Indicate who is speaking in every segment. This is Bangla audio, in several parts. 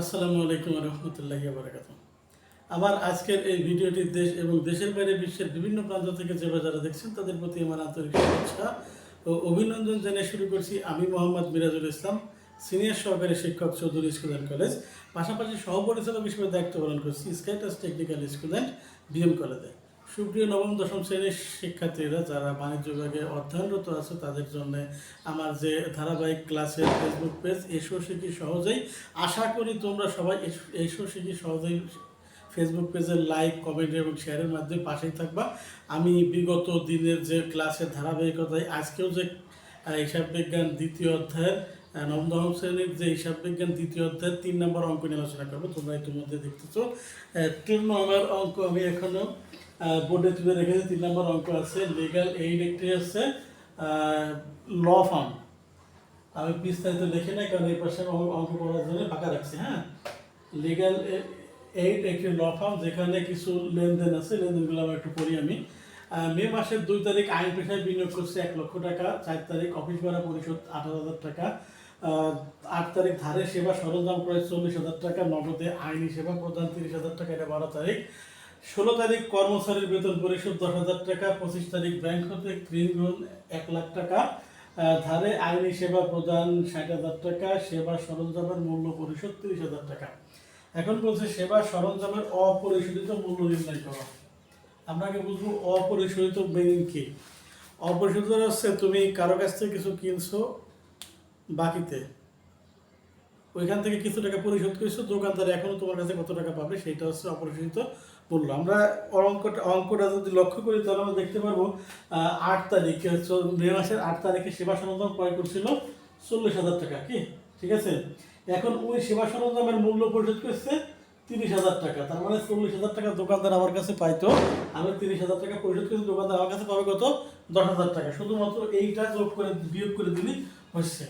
Speaker 1: আসসালামু আলাইকুম রহমতুল্লাহি বারাকাত আমার আজকের এই ভিডিওটি দেশ এবং দেশের বাইরে বিশ্বের বিভিন্ন প্রান্ত থেকে যে যারা দেখছেন, তাদের প্রতি আমার আন্তরিক শুভেচ্ছা ও অভিনন্দন জানিয়ে শুরু করছি। আমি মোহাম্মদ মিরাজুল ইসলাম, সিনিয়র সহকারী শিক্ষক, চৌধুরী স্কুল অ্যান্ড কলেজ। পাশাপাশি সহপরিচালক হিসেবে দায়িত্ব পালন করছি স্কাইটাস টেকনিক্যাল স্কুল অ্যান্ড বিএম কলেজে। সুপ্রিয় নবম, দশম শ্রেণির শিক্ষার্থীরা যারা বাণিজ্য বিভাগে অধ্যয়নরত আছে, তাদের জন্য আমার যে ধারাবাহিক ক্লাসের ফেসবুক পেজ এসো শিখি সহজেই। আশা করি তোমরা সবাই এস- শিখি সহজেই ফেসবুক পেজের লাইক কমেন্ট এবং শেয়ারের মাধ্যমে পাশেই থাকবা। আমি বিগত দিনের যে ক্লাসের ধারাবাহিকতায়, আজকেও যে হিসাব বিজ্ঞান দ্বিতীয় অধ্যায়ের নবম, দশম শ্রেণির যে হিসাব বিজ্ঞান দ্বিতীয় অধ্যায়ের তিন নম্বর অঙ্ক নিয়ে আলোচনা করব। তোমরা ইতিমধ্যে দেখতেছো। তিন নম্বর অঙ্ক আমি এখনও বোর্ডে তুলে রেখেছি, তিন নম্বর অঙ্ক আছে লিগাল এইড একটি আছে ল ফার্ম আমি বিস্তারিত লিখে নাই, কারণ এই পাশে অঙ্ক করার জন্য ফাঁকা রাখছি হ্যাঁ? লিগাল এইড একটি ল ফার্ম যেখানে কিছু লেনদেন আছে, লেনদেনগুলো আমি একটু পড়ি আমি। মে মাসের দুই তারিখ আইন পেশায় বিনিয়োগ করছে এক লক্ষ টাকা, চার তারিখ অফিস ভাড়া পরিশোধ আঠারো হাজার টাকা আট তারিখ ধারে সেবা সরঞ্জাম ক্রয় চল্লিশ হাজার টাকা, নগদে আইনি সেবা প্রদান তিরিশ হাজার টাকা, এটা বারো তারিখ। ষোলো তারিখ কর্মচারীর বেতন পরিশোধ দশ হাজার টাকা, পঁচিশ তারিখ ব্যাংক হতে ঋণ এক লাখ টাকা। ধারে আইনি সেবা প্রদান ষাট হাজার টাকা, সেবা সরঞ্জামের মূল্য পরিশোধ তিরিশ হাজার টাকা। এখন বলছে সেবা সরঞ্জামের অপরিশোধিত মূল্য নির্ণয় করা। আমরা আগে বুঝব অপরিশোধিত মিনিং কি? অপরিশোধিত হচ্ছে তুমি কারও কাছ থেকে কিছু কিনছো বাকিতে। ওইখান থেকে কিছু টাকা পরিশোধ করেছ, দোকানদার এখনও তোমার কাছে কত টাকা পাবে সেটা হচ্ছে অপরিশোধিত মূল্য আমরা অঙ্কটা অঙ্কটা যদি লক্ষ্য করি তাহলে আমরা দেখতে পারব আট তারিখে মে মাসের আট তারিখে সেবা সরঞ্জাম ক্রয় করছিল চল্লিশ হাজার টাকা, কি? ঠিক আছে? এখন ওই সেবা সরঞ্জামের মূল্য পরিশোধ করছে তিরিশ হাজার টাকা, তার মানে চল্লিশ হাজার টাকা দোকানদার আমার কাছে পাইতো, আমি তিরিশ হাজার টাকা পরিশোধ করেছি, দোকানদার আমার কাছে পাবে কত? দশ হাজার টাকা, শুধুমাত্র এইটা যোগ করে, বিয়োগ করে দিলেই হচ্ছে।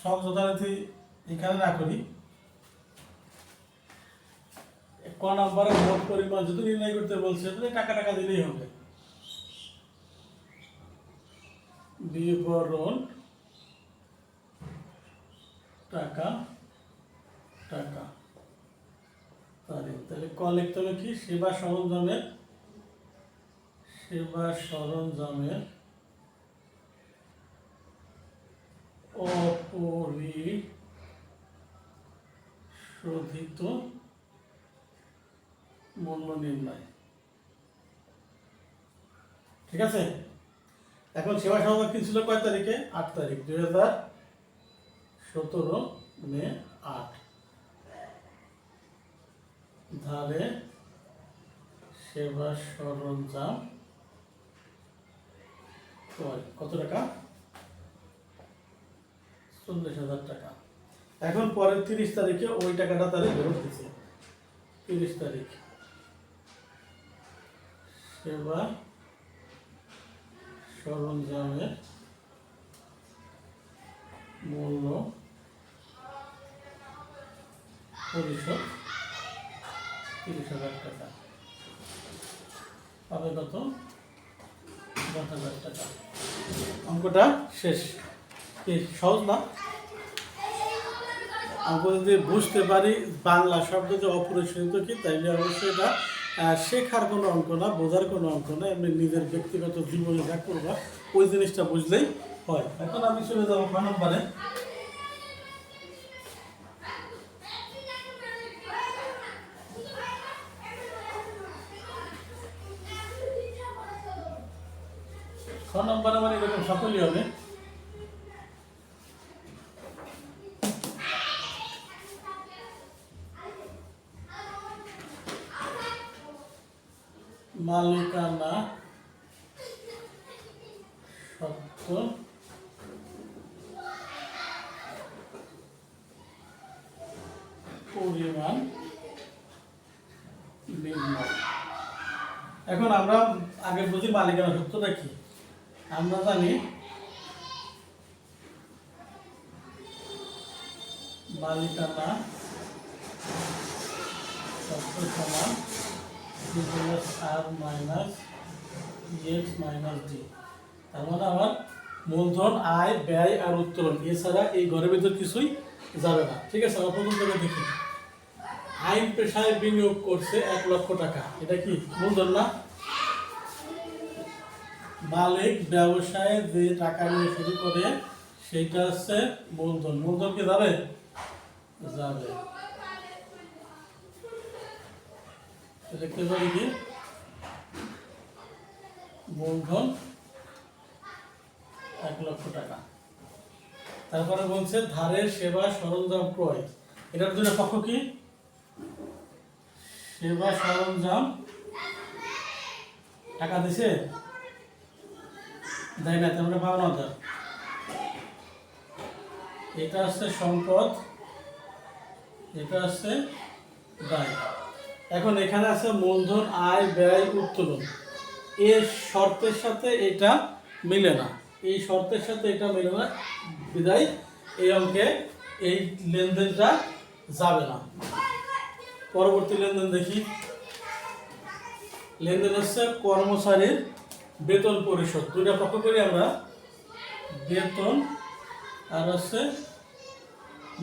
Speaker 1: সব যথারীতি এখানে না করি ক নাম্বারে মোট পরিমাণ যদি নির্ণয় করতে বলছে তাহলে টাকা টাকা দিলেই হবে। বিবরণ, টাকা টাকা। তারিখ, তাহলে ক লিখতে হবে কি? সেবা সরঞ্জামের সেবা সরঞ্জামের অপরিশোধিত মূল্য নির্ণয় ঠিক আছে? এখন সেবা কি ছিল কয় তারিখে? আট তারিখ, দুই হাজার সতেরো মে আট। ধারে সেবা সরঞ্জাম কত টাকা? চল্লিশ হাজার টাকা। এখন পরের তিরিশ তারিখে ওই টাকাটা তারিখ ফেরত দিচ্ছে তিরিশ তারিখ। সেবা সরঞ্জামের মূল্য পরিশোধ তিরিশ হাজার টাকা। পাবে কত দশ হাজার টাকা। অঙ্কটা শেষ। সহজ না? অঙ্ক যদি বুঝতে পারি, বাংলা শব্দ যে অপরিশোধিত কি, তাইলে অবশ্যই এটা শেখার কোনো অঙ্ক না, বোঝার কোনো অঙ্ক না, এমনি নিজের ব্যক্তিগত জীবনে যা করবা, ওই জিনিসটা বুঝলেই হয়। এখন আমি চলে যাব ক নম্বরে। ছ নম্বর আমার এরকম সকলই হবে। মালিকানা সত্য পরিমাণ এখন আমরা আগে বুঝি মালিকানা সত্যটা কি? আমরা জানি মালিকানা সত্য সমান প্লাস আর মাইনাস এক্স মাইনাস ডি তার মানে আমার মূলধন আয়, ব্যয় আর উত্তোলন, এছাড়া এই ঘরের ভিতর কিছুই যাবে না। ঠিক আছে, আমরা প্রথম থেকে দেখি আইন পেশায় বিনিয়োগ করছে এক লক্ষ টাকা। এটা কি মূলধন না? মালিক ব্যবসায় যে টাকা নিয়ে শুরু করে সেটা হচ্ছে মূলধন। মূলধন কি যাবে? যাবে। কি মূলধন এক লক্ষ টাকা। তারপরে বলছে, ধারের সেবা সরঞ্জাম ক্রয়। এটার জন্য পক্ষ কি? সেবা সরঞ্জাম। টাকা দিছে? দেয় না তোমরা পাও না ওদের। এটা হচ্ছে সম্পদ, এটা হচ্ছে দায়। এখন এখানে আছে মূলধন, আয়, ব্যয়, উত্তোলন। এর শর্তের সাথে এটা মিলে না। এই শর্তের সাথে এটা মিলে না। বিদায়, এই অঙ্কে এই লেনদেনটা যাবে না। পরবর্তী লেনদেন দেখি। লেনদেন হচ্ছে কর্মচারীর বেতন পরিশোধ। দুইটা পক্ষ করি আমরা। বেতন আর হচ্ছে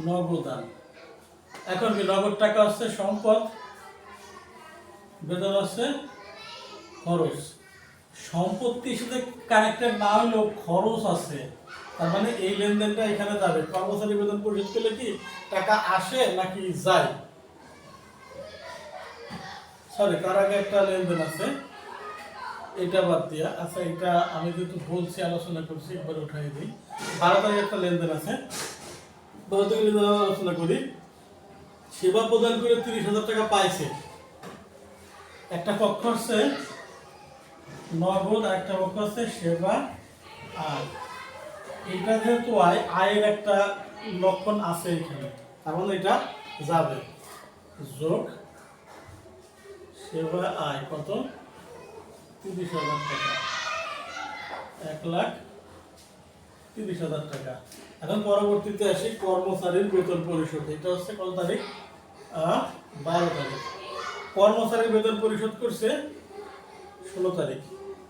Speaker 1: নগদান এখন কি নগদ টাকা হচ্ছে সম্পদ? বেতন হচ্ছে খরচ। সম্পত্তির সাথে কানেক্টেড না হলেও খরচ আছে। তার মানে এই লেনদেনটা এখানে যাবে। কর্মচারী বেতন পরিশোধ করলে কি টাকা আসে নাকি যায়? সরি তার আগে একটা লেনদেন আছে। এটা বাদ দিয়া। আচ্ছা এটা আমি যেহেতু বলছি, আলোচনা করছি, একবার উঠাই দিই। বারো তারিখ একটা লেনদেন আছে। বারো আলোচনা করি। সেবা প্রদান করে তিরিশ হাজার টাকা পাইছে। একটা পক্ষ হচ্ছে নগদ আর একটা পক্ষ হচ্ছে সেবা আর। এটা যেহেতু আয়, আয়ের একটা লক্ষণ আছে এখানে, তার মানে এটা যাবে। যোগ, সেবা, আয়, কত? তিরিশ হাজার টাকা। এক লাখ তিরিশ হাজার টাকা। এখন পরবর্তীতে আসি কর্মচারীর বেতন পরিশোধ। এটা হচ্ছে কত তারিখ? বারো তারিখ। কর্মচারীর বেতন পরিশোধ করছে ষোলো তারিখ।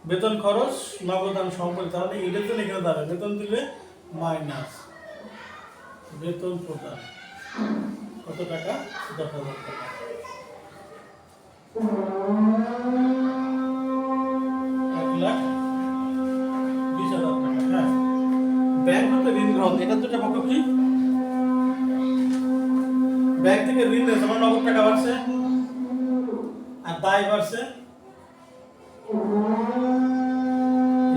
Speaker 1: বেতন খরচ, নগদান তার মানে এটার জন্য এখানে দাঁড়াবে বেতন দিলে মাইনাস। বেতন প্রদান। কত টাকা? দশ হাজার টাকা। হ্যাঁ। ব্যাংক ঋণ গ্রহণ। এটা থেকে ঋণ নিয়েছে আমার নগদ টাকা বাড়ছে। দায়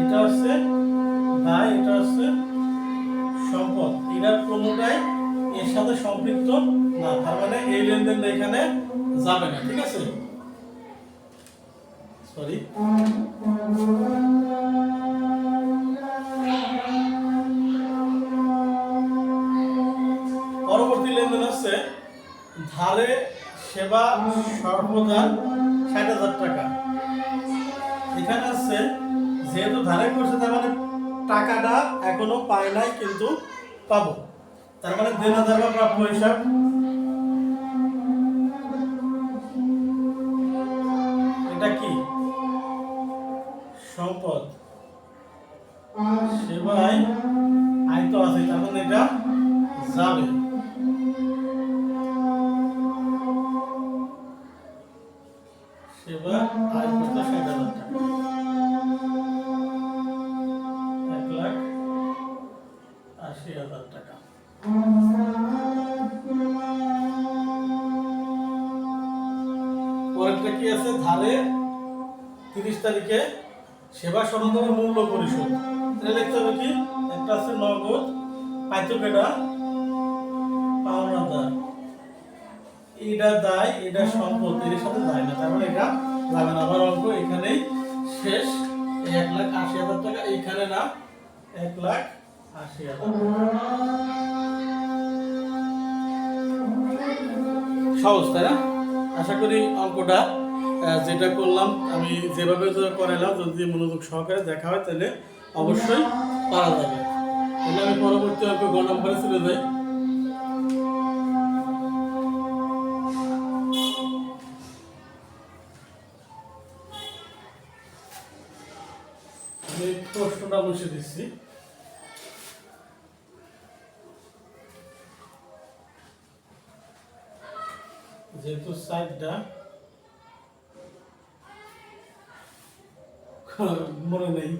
Speaker 1: এটা হচ্ছে দায় এটা হচ্ছে সম্পদ। কোনোটাই এর সাথে সম্পৃক্ত না। তার মানে এই লেনদেনটা এখানে যাবে না, ঠিক আছে? সরি পরবর্তী লেনদেন হচ্ছে ধারে সেবা সর্বদান ষাট হাজার টাকা। এখানে আছে, যেহেতু ধারে করছে, তার মানে টাকাটা এখনও পায় নাই, কিন্তু পাবো। তার মানে দেনাদার বা প্রাপ্য হিসাব। এটা কি? সম্পদ। সেবায় আয় তো আছে, তার মানে এটা যাবে। পরেরটা কি আছে? ধারে তিরিশ তারিখে সেবা সরঞ্জামের মূল্য পরিশোধ। এটা লিখতে হবে কি? একটা আছে নগদ পাইতো কেটা পাওনাদার। এটা দায়, এটা সম্পদ। এর সাথে দায় না, তার মানে এটা যাবে না। আবার অঙ্ক এখানেই শেষ। এক লাখ আশি হাজার টাকা, এইখানে না, এক লাখ আশি হাজার। সহজ, তাই না? আশা করি অঙ্কটা যেটা করলাম, আমি যেভাবে করালাম যদি মনোযোগ সহকারে দেখা হয়, তাহলে অবশ্যই পারা যাবে। তাহলে আমি পরবর্তী অঙ্ক গ নম্বরে চলে যাই। প্রশ্নটা বসে দিচ্ছি। যেহেতু সাইডটা মনে নেই।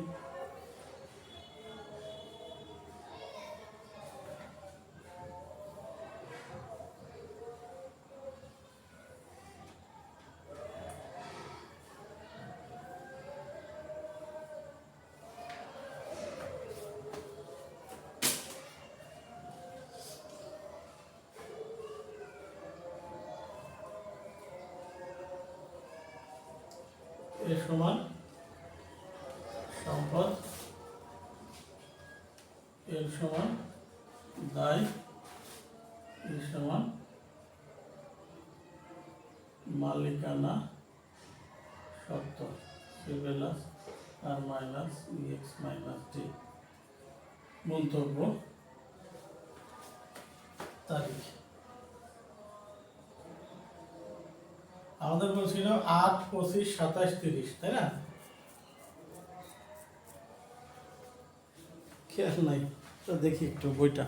Speaker 1: এ সমান সম্পদ, এর সমান দায়, এর সমান মালিকানা সত্য সিভেলাস আর মাইনাস ইএক্স মাইনাস ডি মন্তব্য, তারিখ। আমাদের বলছিল আট, পঁচিশ, সাতাশ, তিরিশ, তাই না? খেয়াল নাই, তো দেখি একটু বইটা।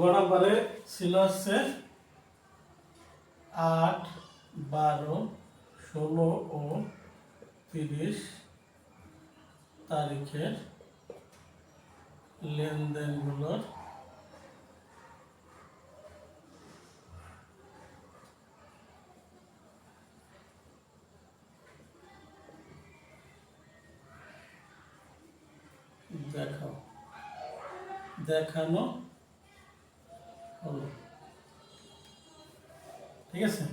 Speaker 1: গড়াবারে ছিল হচ্ছে আট, বারো, ষোলো ও তিরিশ তারিখের লেনদেনগুলোর দেখানো হলো। ঠিক আছে?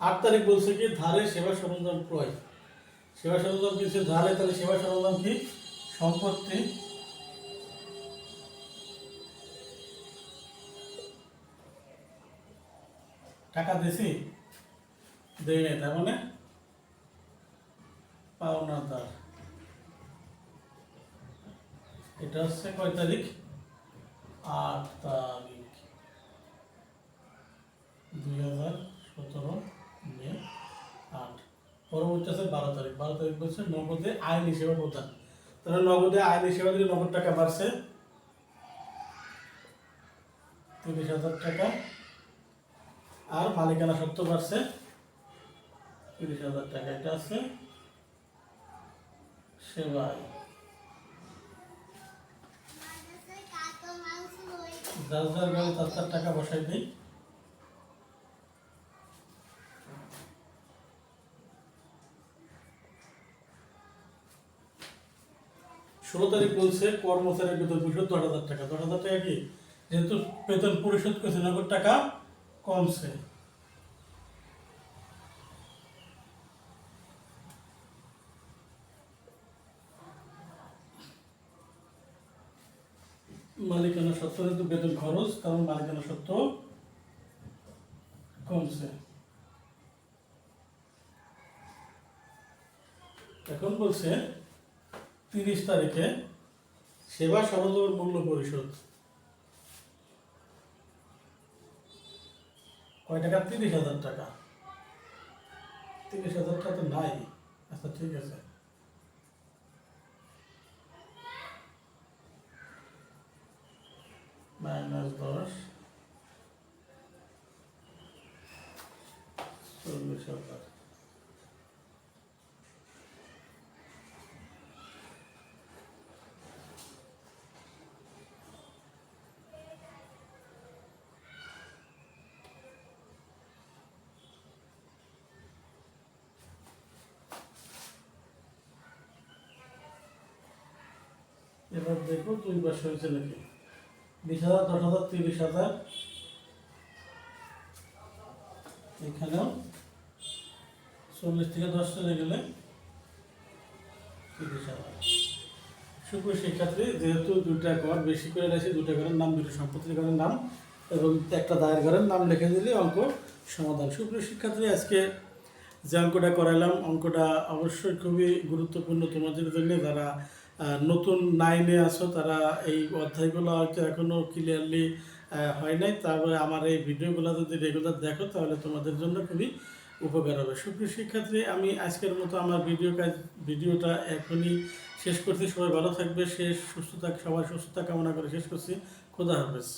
Speaker 1: আট তারিখ বলছে কি, ধারে সেবা সরঞ্জাম ক্রয়। সেবা সরঞ্জাম কিছু ধারে, তাহলে সেবা সরঞ্জাম কি? সম্পত্তি। টাকা দিছি? দেই নাই, তার মানে পাওনাদার এটা হচ্ছে কয় তারিখ? আট তারিখ দুই হাজার সতেরো মে আট। পরবর্তী আছে বারো তারিখ। বারো তারিখ বলছে নগদে আইন হিসেবে প্রদান। তাহলে নগদে আইন হিসেবে দিলে নগদ টাকা বাড়ছে। তিরিশ হাজার টাকা। আর মালিকানা সত্ত্ব বাড়ছে। তিরিশ হাজার টাকা এটা আছে। সেবায় যার যার তার তার টাকা বসাই দিই। ষোলো তারিখ বলছে কর্মচারীর বেতন পরিশোধ, দশ হাজার টাকা। দশ হাজার টাকা কি? যেহেতু বেতন পরিশোধ করছে, নগদ টাকা কমছে। মালিকানা সত্ত্ব যেহেতু বেতন খরচ কারণ মালিকানা সত্ত্ব কমছে। এখন বলছে, তিরিশ তারিখে সেবা সরঞ্জামের মূল্য পরিশোধ। কয় টাকা? তিরিশ হাজার টাকা। তিরিশ হাজার টাকা তো নাই। আচ্ছা ঠিক আছে। মাইনাস দশ চল্লিশ হাজার এবার দেখো দুই পাশে হয়েছে নাকি? বিশ হাজার, দশ হাজার, তিরিশ হাজার। এখানেও চল্লিশ থেকে দশ চলে গেলে হাজার। সুপ্রিয় শিক্ষার্থী, যেহেতু দুইটা ঘর বেশি করে রয়েছে দুটা ঘরের নাম দুটো সম্পত্তির ঘরের নাম, এবং একটা দায়ের ঘরের নাম লিখে দিলে অঙ্ক সমাধান। সুপ্রিয় শিক্ষার্থী, আজকে যে অঙ্কটা করাইলাম অঙ্কটা অবশ্যই খুবই গুরুত্বপূর্ণ তোমাদের জন্য। যারা নতুন নাইনে আসো তারা এই অধ্যায়গুলো হয়তো এখনও ক্লিয়ারলি হয় নাই। তারপরে আমার এই ভিডিওগুলো যদি রেগুলার দেখো, তাহলে তোমাদের জন্য খুবই উপকার হবে। সুপ্রিয় শিক্ষার্থী, আমি আজকের মতো আমার ভিডিও কাজ, ভিডিওটা এখনই শেষ করছি। সবাই ভালো থাকবে, শেষ সুস্থতা সবাই সুস্থতা কামনা করে শেষ করছি। খোদা হাফেজ।